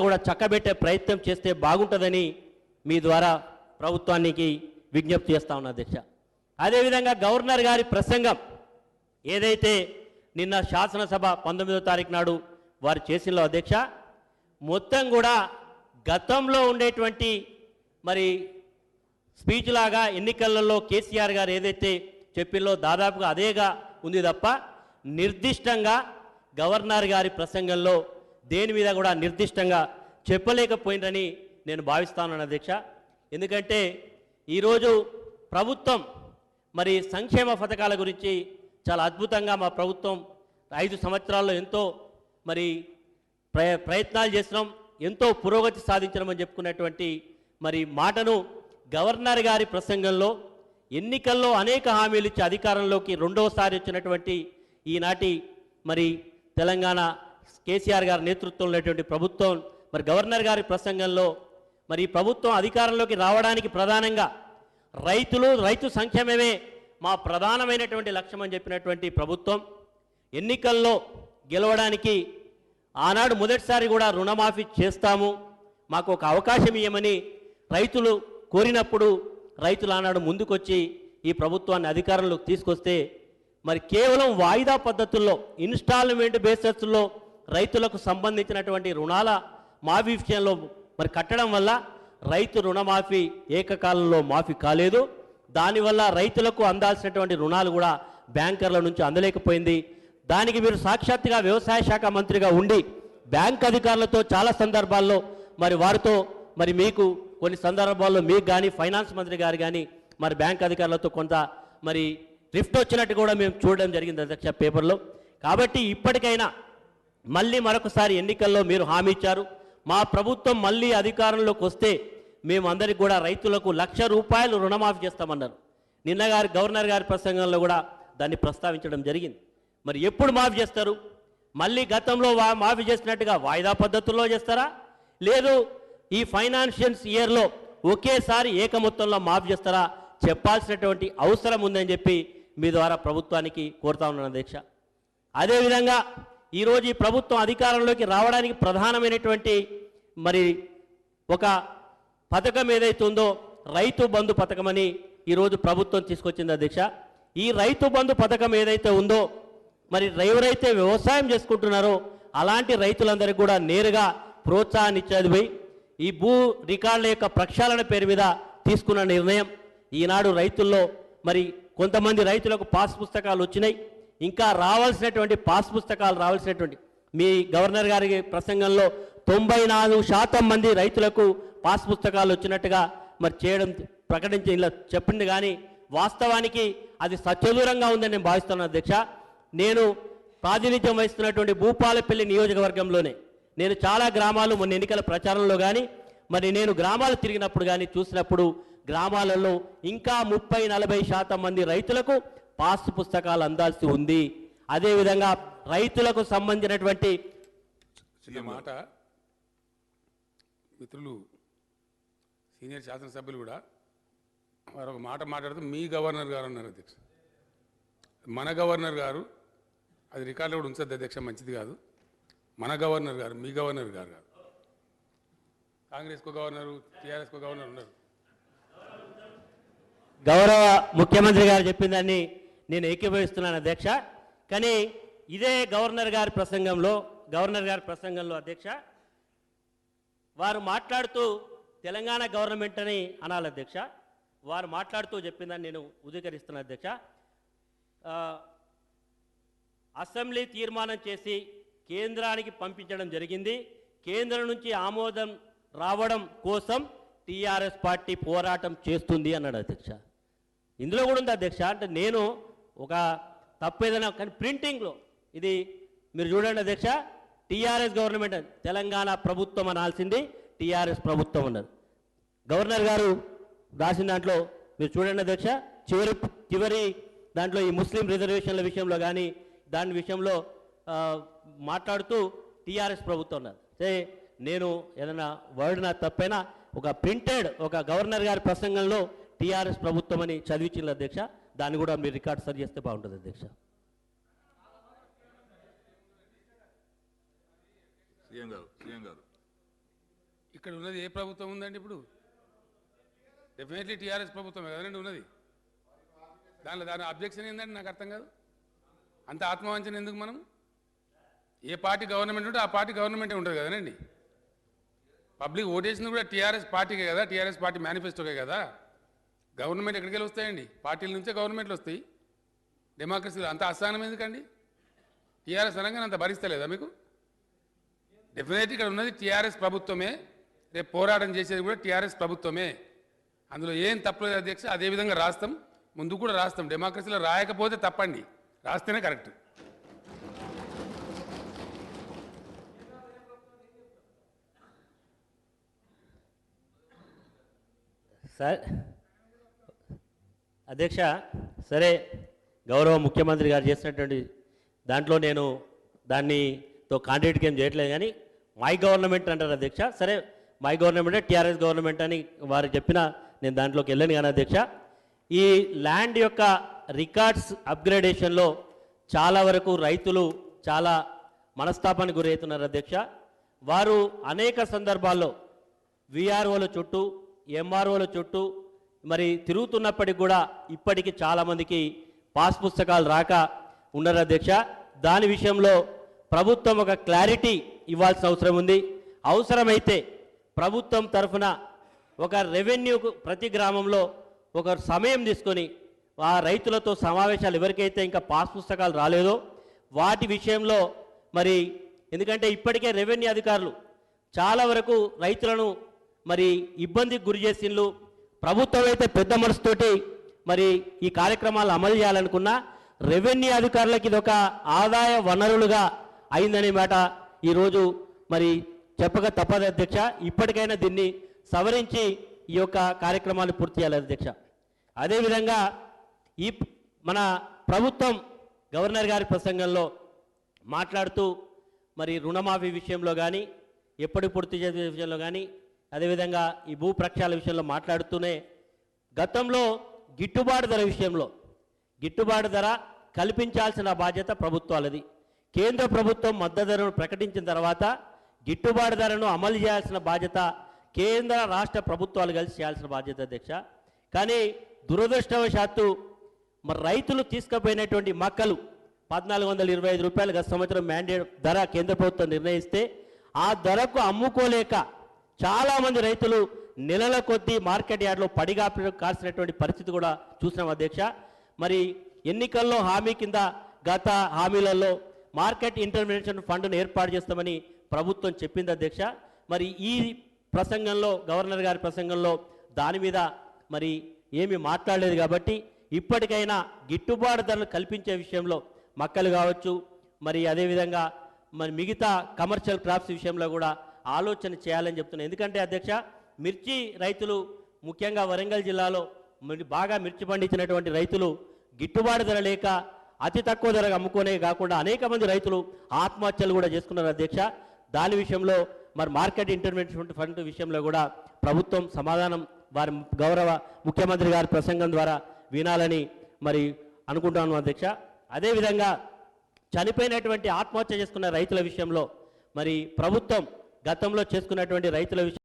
కూడా చక్కబెట్టే ప్రయత్నం చేస్తే బాగుంటుందని మీ ద్వారా ప్రభుత్వానికి విజ్ఞప్తి చేస్తా ఉన్నా అధ్యక్ష. అదేవిధంగా గవర్నర్ గారి ప్రసంగం ఏదైతే నిన్న శాసనసభ పంతొమ్మిదో తారీఖు నాడు వారు చేసిన అధ్యక్ష మొత్తం కూడా గతంలో ఉండేటువంటి మరి స్పీచ్ లాగా ఎన్నికలలో కేసీఆర్ గారు ఏదైతే చెప్పిల్లో దాదాపుగా అదేగా ఉంది తప్ప నిర్దిష్టంగా గవర్నర్ గారి ప్రసంగంలో దేని మీద కూడా నిర్దిష్టంగా చెప్పలేకపోయిందని నేను భావిస్తాను అధ్యక్ష ఎందుకంటే ఈరోజు ప్రభుత్వం మరి సంక్షేమ పథకాల గురించి చాలా అద్భుతంగా మా ప్రభుత్వం ఐదు సంవత్సరాల్లో ఎంతో మరి ప్రయ ప్రయత్నాలు చేసినాం ఎంతో పురోగతి సాధించడం చెప్పుకున్నటువంటి మరి మాటను గవర్నర్ గారి ప్రసంగంలో ఎన్నికల్లో అనేక హామీలు ఇచ్చి అధికారంలోకి రెండవసారి వచ్చినటువంటి ఈనాటి మరి తెలంగాణ కేసీఆర్ గారి నేతృత్వంలో ఉన్నటువంటి ప్రభుత్వం మరి గవర్నర్ గారి ప్రసంగంలో మరి ఈ ప్రభుత్వం అధికారంలోకి రావడానికి ప్రధానంగా రైతులు రైతు సంక్షేమమే మా ప్రధానమైనటువంటి లక్ష్యం అని చెప్పినటువంటి ప్రభుత్వం. ఎన్నికల్లో గెలవడానికి ఆనాడు మొదటిసారి కూడా రుణమాఫీ చేస్తాము. మాకు ఒక అవకాశం ఇవ్వమని రైతులు కోరినప్పుడు రైతులు ఆనాడు ముందుకొచ్చి ఈ ప్రభుత్వాన్ని అధికారంలోకి తీసుకొస్తే మరి కేవలం వాయిదా పద్ధతుల్లో ఇన్స్టాల్మెంట్ బేసెస్లో రైతులకు సంబంధించినటువంటి రుణాల మాఫీ విషయంలో మరి కట్టడం వల్ల రైతు రుణమాఫీ ఏకకాలంలో మాఫీ కాలేదు. దానివల్ల రైతులకు అందాల్సినటువంటి రుణాలు కూడా బ్యాంకర్ల నుంచి అందలేకపోయింది. దానికి మీరు సాక్షాత్తుగా వ్యవసాయ శాఖ మంత్రిగా ఉండి బ్యాంక్ అధికారులతో చాలా సందర్భాల్లో మరి వారితో మరి మీకు కొన్ని సందర్భాల్లో మీకు కానీ ఫైనాన్స్ మంత్రి గారు కానీ మరి బ్యాంక్ అధికారులతో కొంత మరి రిఫ్ట్ వచ్చినట్టు కూడా మేము చూడడం జరిగింది అధ్యక్ష పేపర్లో. కాబట్టి ఇప్పటికైనా మళ్ళీ మరొకసారి ఎన్నికల్లో మీరు హామీ ఇచ్చారు. మా ప్రభుత్వం మళ్ళీ అధికారంలోకి వస్తే మేమందరికి కూడా రైతులకు లక్ష రూపాయలు రుణమాఫీ చేస్తామన్నారు. నిన్న గారి గవర్నర్ గారి ప్రసంగంలో కూడా దాన్ని ప్రస్తావించడం జరిగింది. మరి ఎప్పుడు మాఫీ చేస్తారు? మళ్ళీ గతంలో మాఫీ చేసినట్టుగా వాయిదా పద్ధతుల్లో చేస్తారా? లేదు ఈ ఫైనాన్షియల్స్ ఇయర్లో ఒకేసారి ఏక మొత్తంలో మాఫీ చేస్తారా? చెప్పాల్సినటువంటి అవసరం ఉందని చెప్పి మీ ద్వారా ప్రభుత్వానికి కోరుతా ఉన్నాను అధ్యక్ష. అదేవిధంగా ఈరోజు ఈ ప్రభుత్వం అధికారంలోకి రావడానికి ప్రధానమైనటువంటి మరి ఒక పథకం ఏదైతే ఉందో రైతు బంధు పథకం అని ఈరోజు ప్రభుత్వం తీసుకొచ్చింది అధ్యక్ష. ఈ రైతు బంధు పథకం ఏదైతే ఉందో మరి ఎవరైతే వ్యవసాయం చేసుకుంటున్నారో అలాంటి రైతులందరికీ కూడా నేరుగా ప్రోత్సాహాన్ని ఇచ్చేది పోయి ఈ భూ రికార్డుల యొక్క ప్రక్షాళన పేరు మీద తీసుకున్న నిర్ణయం. ఈనాడు రైతుల్లో మరి కొంతమంది రైతులకు పాస్ పుస్తకాలు వచ్చినాయి. ఇంకా రావాల్సినటువంటి పాస్ పుస్తకాలు రావాల్సినటువంటి మీ గవర్నర్ గారి ప్రసంగంలో తొంభై నాలుగు శాతం మంది రైతులకు పాస్ పుస్తకాలు వచ్చినట్టుగా మరి చేయడం ప్రకటించి ఇలా చెప్పింది కానీ వాస్తవానికి అది సత్యదూరంగా ఉందని నేను భావిస్తున్నాను అధ్యక్ష. నేను ప్రాతినిధ్యం వహిస్తున్నటువంటి భూపాలపల్లి నియోజకవర్గంలోనే నేను చాలా గ్రామాలు మొన్న ఎన్నికల ప్రచారంలో కానీ మరి నేను గ్రామాలు తిరిగినప్పుడు కానీ చూసినప్పుడు గ్రామాలలో ఇంకా ముప్పై నలభై శాతం మంది రైతులకు పాస్ పుస్తకాలు అందాల్సి ఉంది. అదేవిధంగా రైతులకు సంబంధించినటువంటి మాట. మిత్రులు సీనియర్ శాసనసభ్యులు కూడా వారు ఒక మాట మాట్లాడుతూ మీ గవర్నర్ గారు అన్నారు అధ్యక్ష. మన గవర్నర్ గారు అది రికార్డులో కూడా ఉంచద్దు అధ్యక్ష మంచిది కాదు. మన గవర్నర్ గారు మీ గవర్నర్ గారు కాదు. కాంగ్రెస్కు గవర్నరు టీఆర్ఎస్కు గవర్నర్ ఉన్నారు. గౌరవ ముఖ్యమంత్రి గారు చెప్పిన దాన్ని నేను ఏకీభవిస్తున్నాను అధ్యక్ష. కానీ ఇదే గవర్నర్ గారి ప్రసంగంలో గవర్నర్ గారి ప్రసంగంలో అధ్యక్ష వారు మాట్లాడుతూ తెలంగాణ గవర్నమెంట్ అని అనాలి అధ్యక్ష. వారు మాట్లాడుతూ చెప్పిందని నేను ఉదీకరిస్తున్నాను అధ్యక్ష. అసెంబ్లీ తీర్మానం చేసి కేంద్రానికి పంపించడం జరిగింది. కేంద్రం నుంచి ఆమోదం రావడం కోసం టీఆర్ఎస్ పార్టీ పోరాటం చేస్తుంది అన్నాడు అధ్యక్ష. ఇందులో కూడా ఉంది అధ్యక్ష? అంటే నేను ఒక తప్పు ఏదైనా కానీ ప్రింటింగ్లో ఇది మీరు చూడండి అధ్యక్ష టీఆర్ఎస్ గవర్నమెంట్ తెలంగాణ ప్రభుత్వం అనాల్సింది టీఆర్ఎస్ ప్రభుత్వం ఉన్నది. గవర్నర్ గారు రాసిన దాంట్లో మీరు చూడండి అధ్యక్ష చివరి చివరి దాంట్లో ఈ ముస్లిం రిజర్వేషన్ల విషయంలో కానీ దాని విషయంలో మాట్లాడుతూ టీఆర్ఎస్ ప్రభుత్వం ఉన్నది. సరే నేను ఏదైనా వర్డ్ నా తప్పైనా ఒక ప్రింటెడ్ ఒక గవర్నర్ గారి ప్రసంగంలో టీఆర్ఎస్ ప్రభుత్వం అని చదివించిన అధ్యక్ష. దాన్ని కూడా మీరు రికార్డ్ సరి చేస్తే బాగుంటుంది అధ్యక్ష. సీఎం గారు సీఎం గారు. ఇక్కడ ఉన్నది ఏ ప్రభుత్వం ఉందండి ఇప్పుడు? డెఫినెట్లీ టీఆర్ఎస్ ప్రభుత్వమే కదండి ఉన్నది. దానిలో దాని అబ్జెక్షన్ ఏందండి? నాకు అర్థం కాదు. అంత ఆత్మవంచన ఎందుకు మనం? ఏ పార్టీ గవర్నమెంట్ ఉంటే ఆ పార్టీ గవర్నమెంటే ఉంటుంది కదండి? పబ్లిక్ ఓటేసింది కూడా టీఆర్ఎస్ పార్టీకే కదా టీఆర్ఎస్ పార్టీ మేనిఫెస్టోకే కదా. గవర్నమెంట్ ఎక్కడికి వెళ్ళి వస్తాయండి? పార్టీల నుంచే గవర్నమెంట్లు వస్తాయి. డెమోక్రసీలో అంత అస్థానం ఎందుకండి? టీఆర్ఎస్ అనగానే అంత భరిస్తలేదా మీకు? డెఫినెట్ ఇక్కడ ఉన్నది టీఆర్ఎస్ ప్రభుత్వమే. రేపు పోరాటం చేసేది కూడా టీఆర్ఎస్ ప్రభుత్వమే. అందులో ఏం తప్పలేదు అధ్యక్ష అదేవిధంగా రాస్తాం. ముందు కూడా రాస్తాం. డెమోక్రసీలో రాయకపోతే తప్పండి. రాస్తేనే కరెక్ట్. సార్ అధ్యక్ష సరే గౌరవ ముఖ్యమంత్రి గారు చేసినటువంటి దాంట్లో నేను దాన్నితో కాంట్రాక్ట్కి ఏం చేయట్లేదు కానీ మై గవర్నమెంట్ అంటారు అధ్యక్ష. సరే మై గవర్నమెంట్ టీఆర్ఎస్ గవర్నమెంట్ అని వారు చెప్పిన నేను దాంట్లోకి వెళ్ళాను కానీ అధ్యక్ష ఈ ల్యాండ్ యొక్క రికార్డ్స్ అప్గ్రేడేషన్లో చాలా వరకు రైతులు చాలా మనస్తాపానికి గురవుతున్నారు అధ్యక్ష. వారు అనేక సందర్భాల్లో విఆర్ఓల చుట్టూ ఎంఆర్ఓల చుట్టూ మరి తిరుగుతున్నప్పటికి కూడా ఇప్పటికీ చాలామందికి పాస్ పుస్తకాలు రాక ఉన్నారు అధ్యక్ష. దాని విషయంలో ప్రభుత్వం ఒక క్లారిటీ ఇవ్వాల్సిన అవసరం ఉంది. అవసరమైతే ప్రభుత్వం తరఫున ఒక రెవెన్యూకు ప్రతి గ్రామంలో ఒక సమయం తీసుకొని ఆ రైతులతో సమావేశాలు ఎవరికైతే ఇంకా పాస్ పుస్తకాలు రాలేదో వాటి విషయంలో మరి ఎందుకంటే ఇప్పటికే రెవెన్యూ అధికారులు చాలా వరకు రైతులను మరి ఇబ్బందికి గురి చేసిన్లు. ప్రభుత్వం అయితే పెద్ద మనసుతోటి మరి ఈ కార్యక్రమాలు అమలు చేయాలనుకున్నా రెవెన్యూ అధికారులకి ఇది ఒక ఆదాయ వనరులుగా అయిందనే మాట ఈరోజు మరి చెప్పక తప్పదు అధ్యక్ష. ఇప్పటికైనా దీన్ని సవరించి ఈ యొక్క కార్యక్రమాన్ని పూర్తి చేయాలి అధ్యక్ష. అదేవిధంగా ఈ మన ప్రభుత్వం గవర్నర్ గారి ప్రసంగంలో మాట్లాడుతూ మరి రుణమాఫీ విషయంలో కానీ ఎప్పుడు పూర్తి చేసే విషయంలో కానీ అదేవిధంగా ఈ భూ ప్రక్షాళన విషయంలో మాట్లాడుతూనే గతంలో గిట్టుబాటు ధర విషయంలో గిట్టుబాటు ధర కల్పించాల్సిన బాధ్యత ప్రభుత్వాలది. కేంద్ర ప్రభుత్వం మద్దతు ధరను ప్రకటించిన తర్వాత గిట్టుబాటు ధరను అమలు చేయాల్సిన బాధ్యత కేంద్ర రాష్ట్ర ప్రభుత్వాలు కలిసి చేయాల్సిన బాధ్యత అధ్యక్ష. కానీ దురదృష్టవశాత్తు మరి రైతులు తీసుకుపోయినటువంటి మక్కలు పద్నాలుగు వందల ఇరవై ఐదు రూపాయలు గత సంవత్సరం మ్యాండేట్ ధర కేంద్ర ప్రభుత్వం నిర్ణయిస్తే ఆ ధరకు అమ్ముకోలేక చాలామంది రైతులు నెలల కొద్దీ మార్కెట్ యార్డ్లో పడిగా కాల్సినటువంటి పరిస్థితి కూడా చూసినాం అధ్యక్ష. మరి ఎన్నికల్లో హామీ కింద గత హామీలలో మార్కెట్ ఇంటర్వెన్షన్ ఫండ్ను ఏర్పాటు చేస్తామని ప్రభుత్వం చెప్పింది అధ్యక్ష. మరి ఈ ప్రసంగంలో గవర్నర్ గారి ప్రసంగంలో దాని మీద మరి ఏమీ మాట్లాడలేదు కాబట్టి ఇప్పటికైనా గిట్టుబాటు ధరలు కల్పించే విషయంలో మక్కలు కావచ్చు మరి అదేవిధంగా మరి మిగతా కమర్షియల్ క్రాప్స్ విషయంలో కూడా ఆలోచన చేయాలని చెప్తున్నాను ఎందుకంటే అధ్యక్ష మిర్చి రైతులు ముఖ్యంగా వరంగల్ జిల్లాలో మరి బాగా మిర్చి పండించినటువంటి రైతులు గిట్టుబాటు ధర లేక అతి తక్కువ ధరకు అమ్ముకునే కాకుండా అనేక మంది రైతులు ఆత్మహత్యలు కూడా చేసుకున్నారు అధ్యక్ష. దాని విషయంలో మరి మార్కెట్ ఇంటర్వెన్షన్ ఫండ్ విషయంలో కూడా ప్రభుత్వం సమాధానం వారి గౌరవ ముఖ్యమంత్రి గారి ప్రసంగం ద్వారా వినాలని మరి అనుకుంటాను అధ్యక్ష. అదేవిధంగా చనిపోయినటువంటి ఆత్మహత్య చేసుకున్న రైతుల విషయంలో మరి ప్రభుత్వం గతంలో చేసుకున్నటువంటి రైతుల విషయం